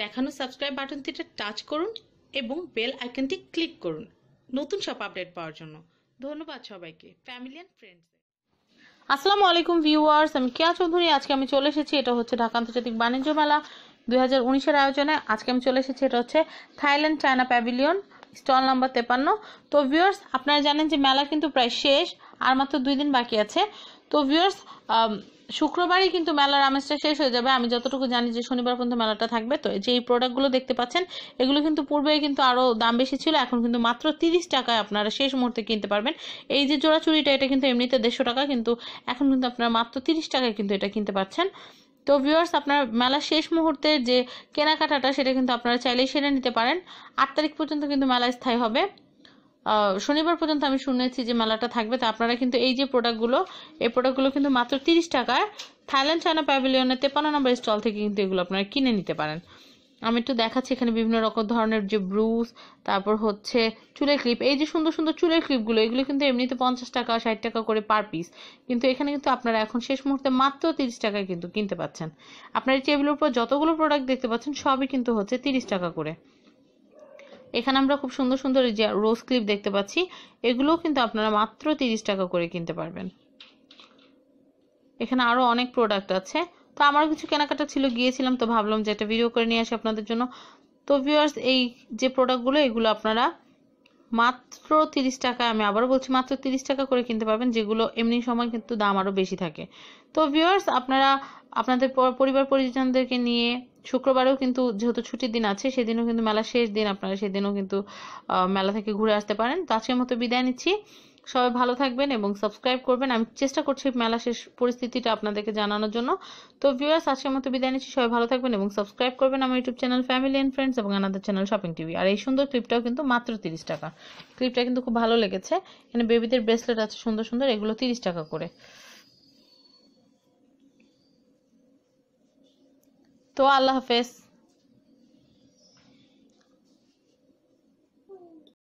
দেখানো subscribe বাটনটিতে touch করুন এবং বেল আইকনটি ক্লিক করুন। নতুন সব আপডেট পাওয়ার জন্য। ধন্যবাদ সবাইকে। ফ্যামিলি অ্যান্ড ফ্রেন্ডস আসসালামু আলাইকুম ভিউয়ার্স আমি কেয়া চৌধুরী। আজকে আমি চলে এসেছি, এটা হচ্ছে ঢাকা আন্তর্জাতিক বাণিজ্য মেলা দুই হাজার উনিশের আয়োজনে। আজকে আমি চলে এসেছি, এটা হচ্ছে Thailand China pavilion stall number তেপান্ন। তো ভিউয়ার্স আপনারা জানেন যে মেলা কিন্তু প্রায় শেষ, আর মাত্র দুই দিন বাকি আছে। তো ভিউয়ার্স শুক্রবারই কিন্তু মেলার আমেজটা শেষ হয়ে যাবে। আমি যতটুকু জানি যে শনিবার পর্যন্ত মেলাটা থাকবে। তো যে এই প্রোডাক্টগুলো দেখতে পাচ্ছেন, এগুলো কিন্তু পূর্বে কিন্তু আরও দাম বেশি ছিল। এখন কিন্তু মাত্র তিরিশ টাকায় আপনারা শেষ মুহূর্তে কিনতে পারবেন। এই যে জোড়া চুরিটা এটা কিন্তু এমনিতে দেড়শো টাকা, কিন্তু এখন কিন্তু আপনারা মাত্র তিরিশ টাকায় কিন্তু এটা কিনতে পাচ্ছেন। তো ভিউয়ার্স আপনার মেলা শেষ মুহূর্তে যে কেনাকাটাটা, সেটা কিন্তু আপনারা চাইলেই সেরে নিতে পারেন। আট তারিখ পর্যন্ত কিন্তু মেলা স্থায়ী হবে। শনিবার পর্যন্ত আমি শুনেছি যে মেলাটা থাকবে। তো আপনারা কিন্তু এই যে প্রোডাক্টগুলো এই প্রোডাক্টগুলো কিন্তু মাত্র তিরিশ টাকায় থাইল্যান্ড চায়না প্যাভিলিয়নের তেপান্ন নম্বর স্টল থেকে কিন্তু এগুলো আপনারা কিনে নিতে পারেন। আমি একটু দেখাচ্ছি এখানে বিভিন্ন রকম ধরনের যে ব্রুস, তারপর হচ্ছে চুলের ক্লিপ এই যে সুন্দর সুন্দর চুলের ক্লিপগুলো এগুলো কিন্তু এমনিতে পঞ্চাশ টাকা, ষাট টাকা করে পার পিস কিন্তু এখানে কিন্তু আপনারা এখন শেষ মুহূর্তে মাত্র তিরিশ টাকায় কিন্তু কিনতে পাচ্ছেন। আপনার টেবিলের উপর যতগুলো প্রোডাক্ট দেখতে পাচ্ছেন, সবই কিন্তু হচ্ছে তিরিশ টাকা করে। এখানে আমরা খুব সুন্দর সুন্দর যে রোজ ক্লিপ দেখতে পাচ্ছি, এগুলোও কিন্তু আপনারা মাত্র তিরিশ টাকা করে কিনতে পারবেন। এখানে আরও অনেক প্রোডাক্ট আছে। তো আমার কিছু কেনাকাটা ছিল, গিয়েছিলাম তো ভাবলাম যে একটা ভিডিও করে নিয়ে আসি আপনাদের জন্য। তো ভিউয়ার্স এই যে প্রোডাক্টগুলো এগুলো আপনারা মাত্র তিরিশ টাকা, আমি আবারও বলছি মাত্র তিরিশ টাকা করে কিনতে পারবেন, যেগুলো এমনি সময় কিন্তু দাম আরও বেশি থাকে। তো ভিউয়ার্স আপনারা আপনাদের পরিবার পরিজনদেরকে নিয়ে শুক্রবারেও কিন্তু যেহেতু ছুটির দিন আছে, সেদিনও কিন্তু মেলা শেষ দিন, আপনারা সেদিনও কিন্তু মেলা থেকে ঘুরে আসতে পারেন। তো আজকের মতো বিদায় নিচ্ছি। সবাই ভালো থাকবেন এবং সাবস্ক্রাইব করবেন। আমি চেষ্টা করছি মেলা শেষ পরিস্থিতিটা আপনাদেরকে জানানোর জন্য। তো ভিউয়ার্স আজকের মতো বিদায় নিচ্ছি। সবাই ভালো থাকবেন এবং সাবস্ক্রাইব করবেন আমার YouTube channel family and friends এবং আনাদের চ্যানেল শপিং টিভি আর এই সুন্দর ক্লিপটাও কিন্তু মাত্র তিরিশ টাকা। ক্লিপটা কিন্তু খুব ভালো লেগেছে। এখানে বেবিদের ব্রেসলেট আছে সুন্দর সুন্দর। এগুলো তিরিশ টাকা করে। তো আল্লাহ হাফেজ।